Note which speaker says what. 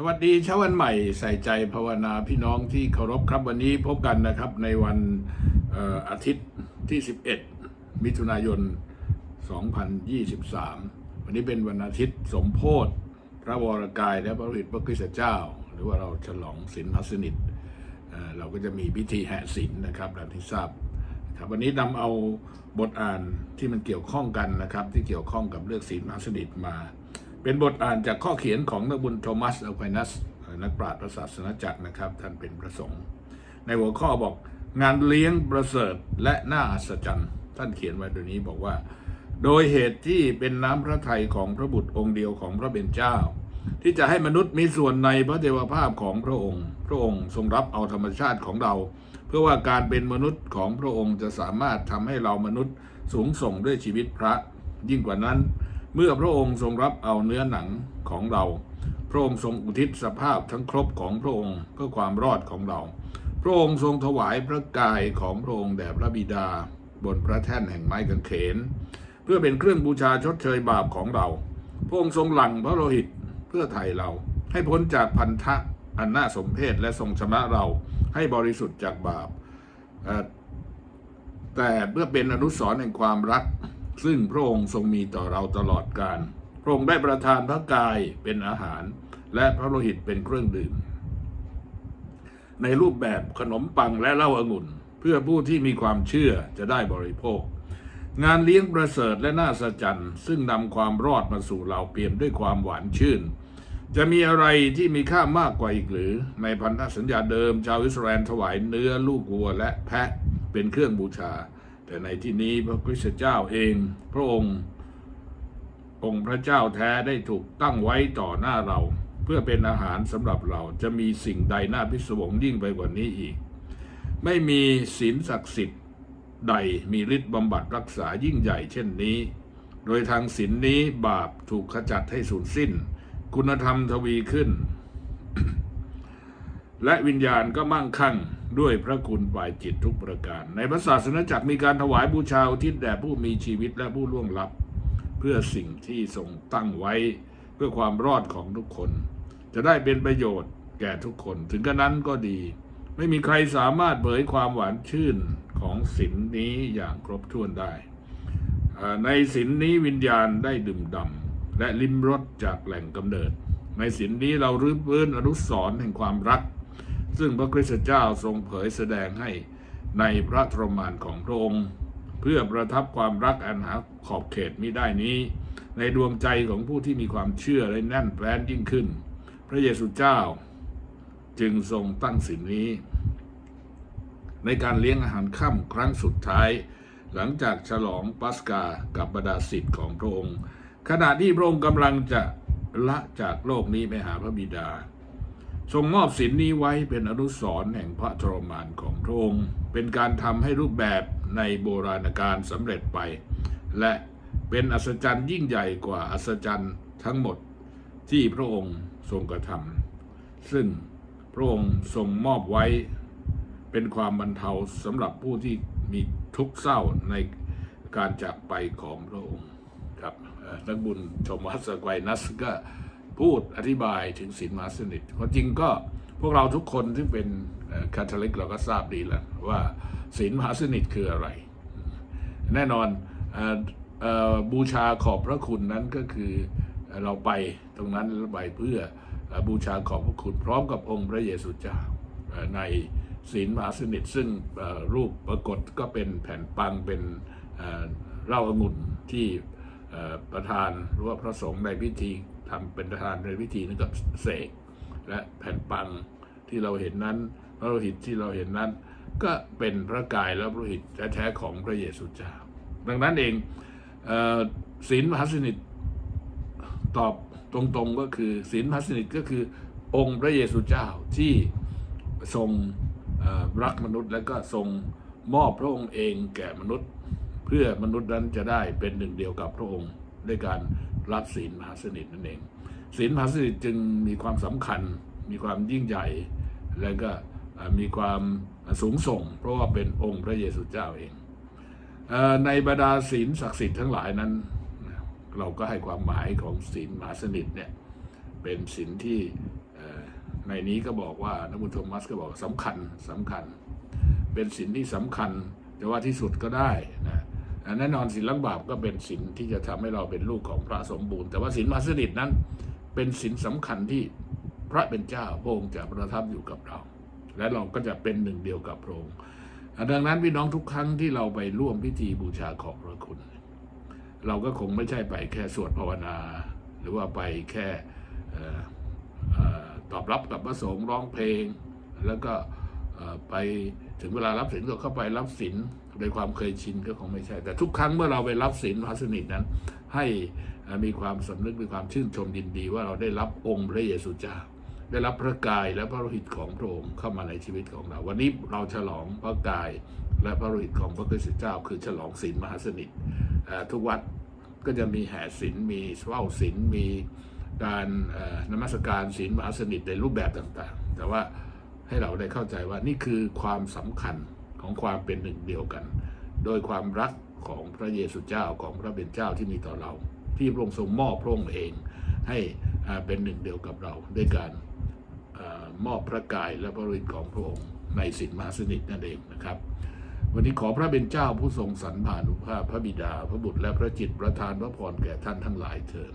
Speaker 1: สวัสดีเช้าวันใหม่ใส่ใจภาวนาพี่น้องที่เคารพครับวันนี้พบกันนะครับในวันออาทิตย์ที่ 11 มิถุนายน 2023 วันนี้เป็นวันอาทิตย์สมโพธิพระวรกายและพระฤทธิ์พระคริสตเจ้า หรือว่าเราฉลองศีลมัสนิทเราก็จะมีพิธีแห่ศีลนะครับดังที่ทราบครับวันนี้นำเอาบทอ่านที่มันเกี่ยวข้องกันนะครับ ที่เกี่ยวข้องกับเรื่องศีลมัสนิทมา เป็นบทอ่านจากข้อเขียนของนักบุญโทมัสอควานัสนักปราชญ์พระศาสนาจักรนะครับ ท่านเป็นพระสงฆ์ในหัวข้อบอกงานเลี้ยงประเสริฐและน่าอัศจรรย์ท่านเขียนไว้ตรงนี้บอกว่า โดยเหตุที่เป็นน้ำพระทัยของพระบุตรองค์เดียวของพระเบญเจ้า ที่จะให้มนุษย์มีส่วนในพระเทวภาพของพระองค์ พระองค์ทรงรับเอาธรรมชาติของเรา เพื่อว่าการเป็นมนุษย์ของพระองค์จะสามารถทำให้เรามนุษย์สูงส่งด้วยชีวิตพระ ยิ่งกว่านั้น เมื่อพระองค์ทรงรับเอาเนื้อหนังของเรา พระองค์ทรงอุทิศสภาพทั้งครบของพระองค์เพื่อความรอดของเรา พระองค์ทรงถวายพระกายของพระองค์แด่พระบิดา บนพระแท่นแห่งไม้กางเขน เพื่อเป็นเครื่องบูชาชดเชยบาปของเรา พระองค์ทรงหลั่งพระโลหิตเพื่อไถ่เรา ให้พ้นจากพันธะอันน่าสมเพชและทรงชำระเราให้บริสุทธิ์จากบาปแต่เพื่อเป็นอนุสรณ์แห่งความรัก ซึ่งพระองค์ทรงมีต่อเราตลอดกาลพระองค์ได้ประทานพระกายเป็นอาหาร และพระโลหิตเป็นเครื่องดื่ม ในรูปแบบขนมปังและเหล้าองุ่น เพื่อผู้ที่มีความเชื่อจะได้บริโภค งานเลี้ยงประเสริฐและน่าสะจันซึ่งนำความรอดมาสู่เราเปี่ยมด้วยความหวานชื่นจะมีอะไรที่มีค่ามากกว่าอีกหรือ ในพันธสัญญาเดิม ชาวอิสราเอลถวายเนื้อลูกวัวและแพะเป็นเครื่องบูชา แต่ในที่นี้พระคริสตเจ้าเองพระองค์ องค์พระเจ้าแท้ได้ถูกตั้งไว้ต่อหน้าเรา เพื่อเป็นอาหารสำหรับเราจะมีสิ่งใดน่าพิศวงยิ่งไปกว่านี้อีก ไม่มีศีลศักดิ์สิทธิ์ใดมีฤทธิ์บำบัดรักษายิ่งใหญ่เช่นนี้ โดยทางศีลนี้บาปถูกขจัดให้สูญสิ้น คุณธรรมทวีขึ้น และวิญญาณก็มั่งคั่ง ด้วยพระคุณฝ่ายจิตทุกประการ ในพระศาสนาจักรมีการถวายบูชาอุทิศแด่ผู้มีชีวิตและผู้ล่วงลับ เพื่อสิ่งที่ทรงตั้งไว้เพื่อความรอดของทุกคน จะได้เป็นประโยชน์แก่ทุกคน ถึงกระนั้นก็ดี ไม่มีใครสามารถเผยความหวานชื่นของศีลนี้อย่างครบถ้วนได้ ในศีลนี้วิญญาณได้ดื่มด่ำและลิ้มรสจากแหล่งกำเนิด ในศีลนี้เรารื้อฟื้นอนุสรณ์แห่งความรัก ซึ่งพระคริสตเจ้าทรงเผยแสดงให้ในพระทรมานของพระองค์ เพื่อประทับความรักอันหาขอบเขตมิได้นี้ ในดวงใจของผู้ที่มีความเชื่อและแน่นแฟ้นยิ่งขึ้น พระเยซูเจ้าจึงทรงตั้งสิ่งนี้ ในการเลี้ยงอาหารค่ำครั้งสุดท้าย หลังจากฉลองปัสกากับบรรดาศิษย์ของพระองค์ ขณะที่พระองค์กำลังจะละจากโลกนี้ไปหาพระบิดา ทรงมอบสินนี้ไว้เป็นอนุสรณ์แห่งพระทรมานของพระองค์ เป็นการทำให้รูปแบบในโบราณกาลสำเร็จไป และเป็นอัศจรรย์ยิ่งใหญ่กว่าอัศจรรย์ทั้งหมดที่พระองค์ทรงกระทำซึ่งพระองค์ทรงมอบไว้เป็นความบรรเทาสำหรับผู้ที่มีทุกข์เศร้าในการจากไปของพระองค์ครับเอ่อนักบุญโทมัสสแควนัสก็ พูดอธิบายถึงศีลมหาสนิทความจริงก็พวกเราทุกคนที่เป็นคาทอลิกเราก็ทราบดีแล้วว่าศีลมหาสนิทคืออะไร แน่นอนออบูชาขอบพระคุณนั้นก็คือเราไปตรงนั้นไปเพื่ออบูชาขอบพระคุณพร้อมกับองค์พระเยซูเจ้าในศีลมหาสนิทซึ่งรูปปรากฏก็เป็นแผ่นปังเป็นเอ่าองุ่นที่ประธานหรือว่าพระสงฆ์ในพิธี ทำเป็นประธานในพิธีนั้นก็เสกและแผ่นปังที่เราเห็นนั้น พระโลหิตที่เราเห็นนั้น ก็เป็นพระกายและพระโลหิตแท้ๆของพระเยซูเจ้าดังนั้นเองศีลมหาสนิทตอบตรงๆก็คือศีลมหาสนิทก็คือองค์พระเยซูเจ้าที่ทรงรักมนุษย์และก็ทรงมอบพระองค์เองแก่มนุษย์ เพื่อมนุษย์นั้นจะได้เป็นหนึ่งเดียวกับพระองค์ ด้วยการรับศีลมหาสนิทนั่นเองศีลมหาสนิทจึงมีความสำคัญ มีความยิ่งใหญ่ และก็มีความสูงส่ง เพราะว่าเป็นองค์พระเยซูเจ้าเอง ในบรรดาศีลศักดิ์สิทธิ์ทั้งหลายนั้น เราก็ให้ความหมายของศีลมหาสนิทเนี่ยเป็นศีลที่ในนี้ก็บอกว่านักบุญโทมัสก็บอกสำคัญสำคัญ เป็นศีลที่สำคัญจะว่าที่สุดก็ได้นะ แน่นอนศีลล้างบาปก็เป็นศีลที่จะทำให้เราเป็นลูกของพระสมบูรณ์ แต่ว่าศีลมาสนิทนั้น เป็นศีลสำคัญที่พระเป็นเจ้าพระองค์จะประทับอยู่กับเรา และเราก็จะเป็นหนึ่งเดียวกับพระองค์ดังนั้นพี่น้องทุกครั้งที่เราไปร่วมพิธีบูชาขอบพระคุณ เราก็คงไม่ใช่ไปแค่สวดภาวนา หรือว่าไปแค่ออตอบรับกับพระสงฆ์ร้องเพลง แล้วก็ ไปถึงเวลารับศีลก็เข้าไปรับศีลโดยความเคยชินก็คงไม่ใช่ แต่ทุกครั้งเมื่อเราไปรับศีลพระสนิทนั้น ให้มีความสำนึกมีความชื่นชมยินดี ว่าเราได้รับองค์พระเยซูเจ้าได้รับพระกายและพระโลหิตของพระองค์เข้ามาในชีวิตของเรา วันนี้เราฉลองพระกายและพระโลหิตของพระคริสต์เจ้า คือฉลองศีลมหาสนิททุกวัดก็จะมีแห่ศีลมีเว้าศีลมีการนมัสการศีลมหาสนิทในรูปแบบต่างๆ แต่ว่า ให้เราได้เข้าใจว่านี่คือความสำคัญของความเป็นหนึ่งเดียวกัน โดยความรักของพระเยซูเจ้าของพระเป็นเจ้าที่มีต่อเรา ที่พระองค์ทรงมอบพระองค์เองให้เป็นหนึ่งเดียวกับเรา ด้วยการอมอบพระกายและพระฤทธิ์ของพระองค์ในสินมาสนิทนั่นเองนะครับ วันนี้ขอพระเป็นเจ้าผู้ทรงสรรพานุภาพพระบิดา พระบุตรและพระจิตประทานพระพรแก่ท่านทั้งหลายเถิด